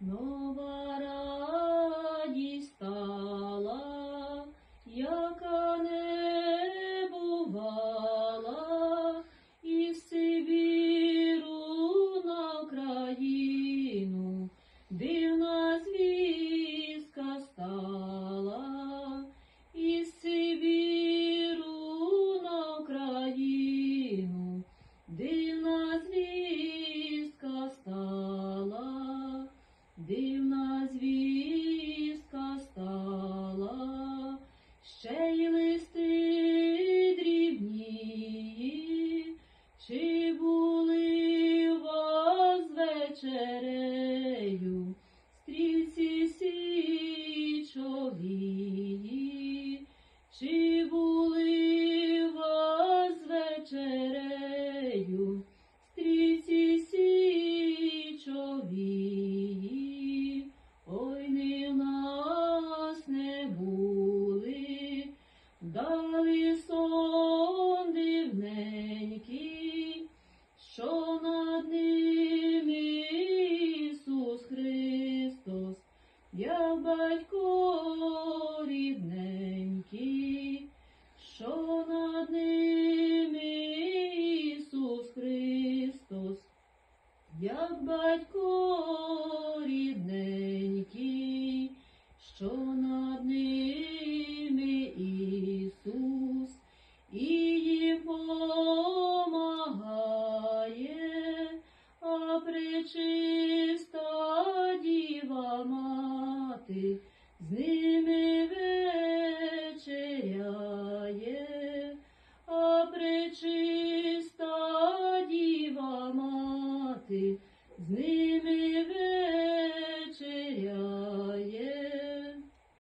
нова радість стала, яка не бувала, із Сибіру на Україну, дивна звістка дивна звістка стала, ще й листи дрібні, чи були у вас вечерею, батько рідненький, що над ними Ісус Христос, як батько рідненький, що над ними Venez